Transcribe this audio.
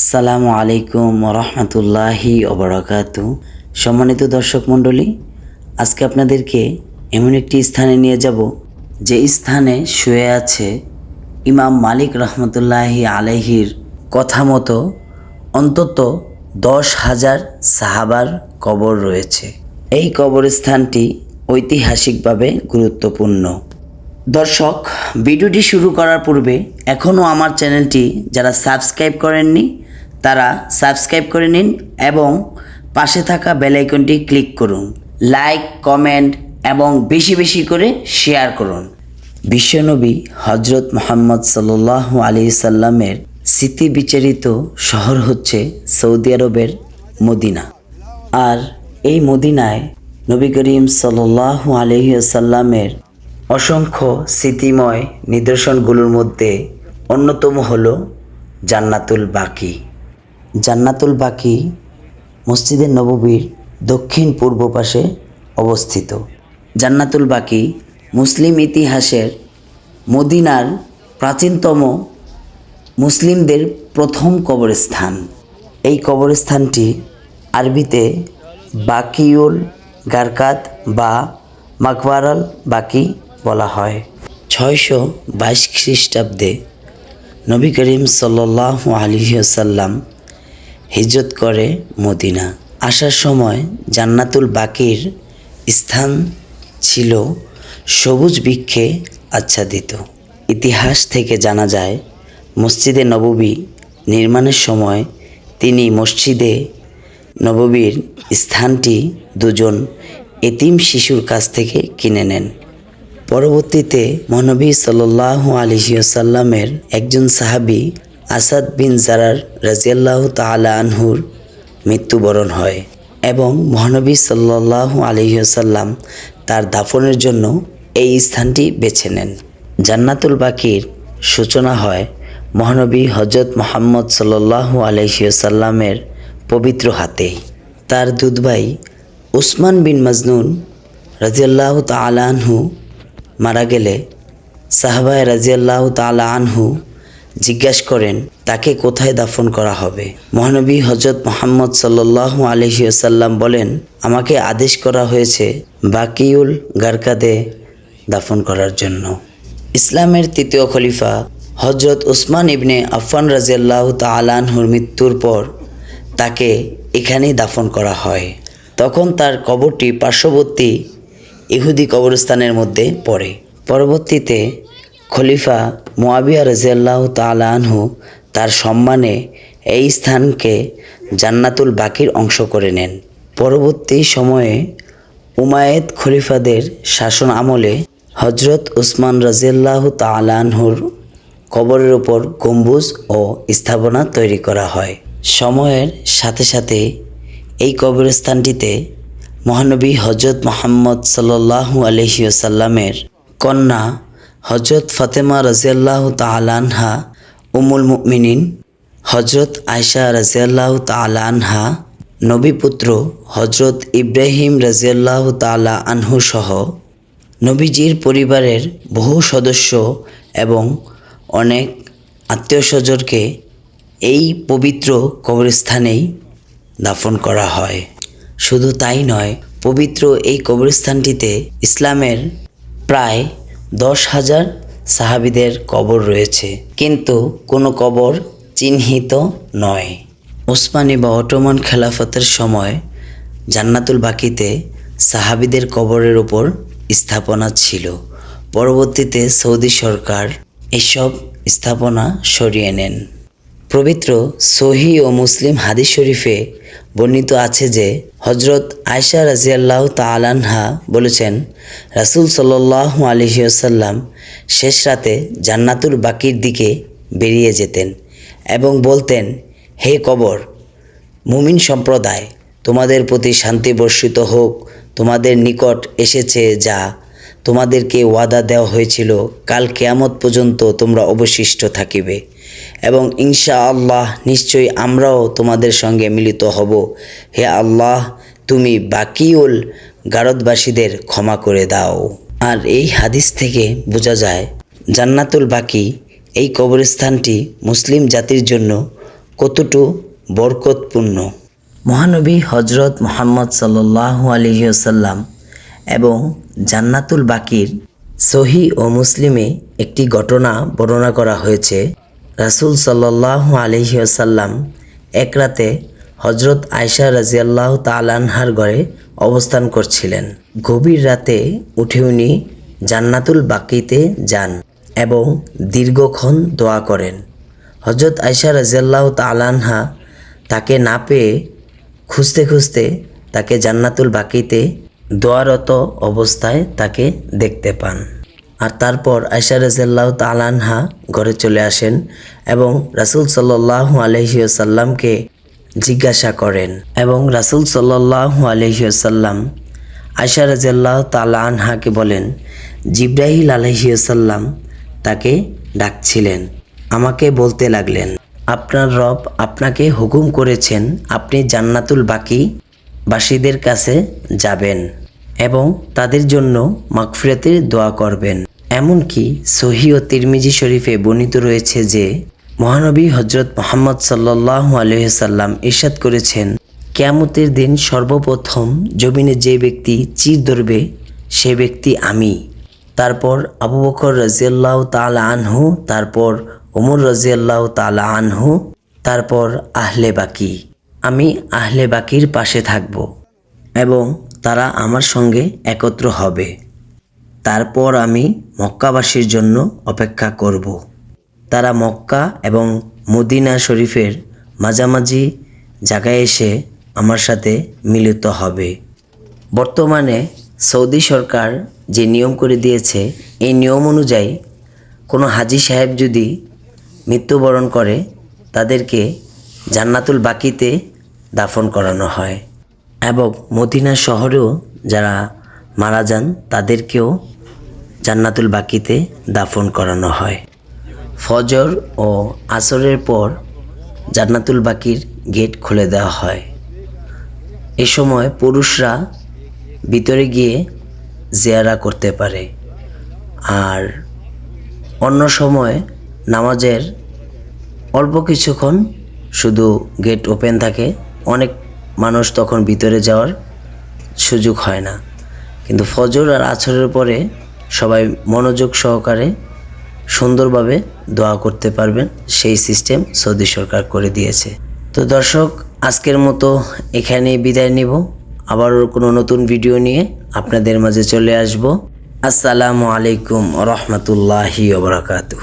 আসসালামু আলাইকুম রহমতুল্লাহি ওবরাকাতু। সম্মানিত দর্শক মণ্ডলী, আজকে আপনাদেরকে এমন একটি স্থানে নিয়ে যাব, যে স্থানে শুয়ে আছে ইমাম মালিক রহমতুল্লাহি আলাইহির কথা মতো অন্তত দশ হাজার সাহাবার কবর রয়েছে। এই কবরস্থানটি ঐতিহাসিকভাবে গুরুত্বপূর্ণ। দর্শক, ভিডিওটি শুরু করার পূর্বে এখনও আমার চ্যানেলটি যারা সাবস্ক্রাইব করেননি, তারা সাবস্ক্রাইব করে নিন এবং পাশে থাকা বেল আইকনটি ক্লিক করুন। লাইক, কমেন্ট এবং বেশি বেশি করে শেয়ার করুন। বিশ্বনবী হজরত মোহাম্মদ সাল্লাহ আলি সাল্লামের স্মৃতি বিচারিত শহর হচ্ছে সৌদি আরবের মদিনা। আর এই মদিনায় নবী করিম সাল্লাহ আলহিসাল্লামের অসংখ্য স্মৃতিময় নিদর্শনগুলোর মধ্যে অন্যতম হল জান্নাতুল বাকি। জান্নাতুল বাকি মসজিদের নববীর দক্ষিণ পূর্ব পাশে অবস্থিত। জান্নাতুল বাকি মুসলিম ইতিহাসের মদিনার প্রাচীনতম মুসলিমদের প্রথম কবরস্থান। এই কবরস্থানটি আরবিতে বাকিউল গারকাত বা মাকবারাল বাকি বলা হয়। ছয়শো বাইশ খ্রিস্টাব্দে নবী করিম সাল্লাহ আলহিসাল্লাম হিজরত করে মদিনা। আসার সময় জান্নাতুল বাকির স্থান ছিল সবুজ বৃক্ষে আচ্ছাদিত। ইতিহাস থেকে জানা যায়, মসজিদে নববী নির্মাণের সময় তিনি মসজিদে নববীর স্থানটি দুজন এতিম শিশুর কাছ থেকে কিনে নেন। পরবর্তীতে মহানবী সাল্লাহ আলহিউসাল্লামের একজন সাহাবি আসাদ বিন জারার রাজিয়াল্লাহ তালা আনহুর মৃত্যুবরণ হয় এবং মহানবী সাল্লাহ আলহিউসাল্লাম তার দাফনের জন্য এই স্থানটি বেছে নেন। জান্নাতুল বাকির সূচনা হয় মহানবী হজরত মোহাম্মদ সাল্লাহ আলহিউসাল্লামের পবিত্র হাতে। তার দুধভাই উসমান বিন মজনুন রাজিয়াল্লাহ তালা আনহু মারা গেলে সাহাবায় রাজিয়াল্লাহ তালা আনহু জিজ্ঞাসা করেন, তাকে কোথায় দাফন করা হবে? মহানবী হজরত মোহাম্মদ সাল্লাহ আলহিউসাল্লাম বলেন, আমাকে আদেশ করা হয়েছে বাকিউল গারকাদে দাফন করার জন্য। ইসলামের তৃতীয় খলিফা হজরত উসমান ইবনে আফান রাজিয়াল্লাহ তালানহুর মৃত্যুর পর তাকে এখানেই দাফন করা হয়। তখন তার কবরটি পার্শ্ববর্তী ইহুদি কবরস্থানের মধ্যে পড়ে। পরবর্তীতে খলিফা মোয়াবিয়া রাজিয়াল্লাহ তালানহু তার সম্মানে এই স্থানকে জান্নাতুল বাকির অংশ করে নেন। পরবর্তী সময়ে উমায়েদ খলিফাদের শাসন আমলে হজরত উসমান রাজিয়াল্লাহ তালানহুর কবরের ওপর গম্বুজ ও স্থাপনা তৈরি করা হয়। সময়ের সাথে সাথে এই কবরস্থানটিতে মহানবী হজরত মোহাম্মদ সাল্লাহু আলহিউসাল্লামের কন্যা হজরত ফাতেমা রাজিয়াল্লাহ তালানহা উমুল মুমিনিন হজরত আয়সা রাজিয়াল্লাহ তালানহা নবীপুত্র হজরত ইব্রাহিম রাজিয়াল্লাহ তালা আনহু সহ নবীজির পরিবারের বহু সদস্য এবং অনেক আত্মীয় স্বজনকে এই পবিত্র কবরস্থানেই দাফন করা হয়। শুধু তাই নয়, পবিত্র এই কবরস্থানটিতে ইসলামের প্রায় দশ হাজার সাহাবিদের কবর রয়েছে। কিন্তু কোনো কবর চিহ্নিত নয়। ওসমানী বা অটোমান খেলাফতের সময় জান্নাতুল বাকিতে সাহাবিদের কবরের ওপর স্থাপনা ছিল। পরবর্তীতে সৌদি সরকার এসব স্থাপনা সরিয়ে নেন। পবিত্র সহি ও মুসলিম হাদিস শরীফে বর্ণিত আছে যে হজরত আয়সা রাজিয়াল্লাহ তালানহা বলেছেন, রাসুল সাল্লাহ আলহিউসাল্লাম শেষ রাতে জান্নাতুল বাকির দিকে বেরিয়ে যেতেন এবং বলতেন, হে কবর, মুমিন সম্প্রদায়, তোমাদের প্রতি শান্তি বর্ষিত হোক, তোমাদের নিকট এসেছে যা তোমাদেরকে ওয়াদা দেওয়া হয়েছিল, কাল কেয়ামত পর্যন্ত তোমরা অবশিষ্ট থাকিবে। এবং ইনশা আল্লাহ নিশ্চয়ই আমরাও তোমাদের সঙ্গে মিলিত হব। হে আল্লাহ, তুমি বাকিউল গারদবাসীদের ক্ষমা করে দাও। আর এই হাদিস থেকে বোঝা যায়, জান্নাতুল বাকি, এই কবরস্থানটি মুসলিম জাতির জন্য কতটু বরকতপূর্ণ। মহানবী হজরত মোহাম্মদ সাল্লাহ আলহিউসাল্লাম এবং জান্নাতুল বাকির সহি ও মুসলিমে একটি ঘটনা বর্ণনা করা হয়েছে। রাসূল সাল্লাহ আলহিউসাল্লাম এক রাতে হজরত আয়সা রাজিয়াল্লাহ তালানহার ঘরে অবস্থান করছিলেন। গভীর রাতে উঠে উনি জান্নাতুল বাকিতে যান এবং দীর্ঘক্ষণ দোয়া করেন। হজরত আয়সা রাজিয়াল্লাহ তালানহা তাকে না পেয়ে খুঁজতে খুঁজতে তাকে জান্নাতুল বাকিতে দোয়ারত অবস্থায় তাকে দেখতে পান। আর তারপর আয়সা রাজিয়াল্লাহ তালানহা ঘরে চলে আসেন এবং রাসুল সাল্লাহ আলহিউসাল্লামকে জিজ্ঞাসা করেন এবং রাসুল সাল্লাহ আলহিউসাল্লাম আয়সা রাজিয়াল্লাহ তালা আনহাকে বলেন জিব্রাহিল আলহিউসাল্লাম তাকে ডাকছিলেন, আমাকে বলতে লাগলেন, আপনার রব আপনাকে হুকুম করেছেন আপনি জান্নাতুল বাকি বাসীদের কাছে যাবেন এবং তাদের জন্য মাগফিরাতের দোয়া করবেন। এমনকি সহি ও তিরমিজি শরীফে বর্ণিত রয়েছে যে, মহানবী হজরত মোহাম্মদ সাল্লাহ আলহাম ইরশাদ করেছেন, কেয়ামতের দিন সর্বপ্রথম জমিনে যে ব্যক্তি চির ধরবে, সে ব্যক্তি আমি। তারপর আবু বকর রাজিয়াল্লাহ তালা আনহু, তারপর ওমর রাজিয়াল্লাহ তালা আনহু, তারপর আহলে বাকি। আমি আহলে বাকির পাশে থাকব এবং তারা আমার সঙ্গে একত্র হবে। তারপর আমি মক্কাবাসীর জন্য অপেক্ষা করব। তারা মক্কা এবং মদিনা শরীফের মাঝামাঝি জায়গায় এসে আমার সাথে মিলিত হবে। বর্তমানে সৌদি সরকার যে নিয়ম করে দিয়েছে, এই নিয়ম অনুযায়ী কোনো হাজি সাহেব যদি মৃত্যুবরণ করে, তাদেরকে জান্নাতুল বাকিতে দাফন করানো হয়। এবং মদিনা শহরেও যারা মারা যান, তাদেরকেও জান্নাতুল বাকিতে দাফন করানো হয়। ফজর ও আসরের পর জান্নাতুল বাকির গেট খুলে দেওয়া হয়। এ সময় পুরুষরা ভিতরে গিয়ে জেয়ারা করতে পারে। আর অন্য সময় নামাজের অল্প কিছুক্ষণ শুধু গেট ওপেন থাকে, অনেক মানুষ তখন ভিতরে যাওয়ার সুযোগ হয় না। কিন্তু ফজর আর আছরের পরে সবাই মনোযোগ সহকারে সুন্দরভাবে দোয়া করতে পারবেন। সেই সিস্টেম সৌদি সরকার করে দিয়েছে। তো দর্শক, আজকের মতো এখানে বিদায় নিব। আবারও কোনো নতুন ভিডিও নিয়ে আপনাদের মাঝে চলে আসব। আসসালামু আলাইকুম রহমতুল্লাহি ওবরাকাতুহ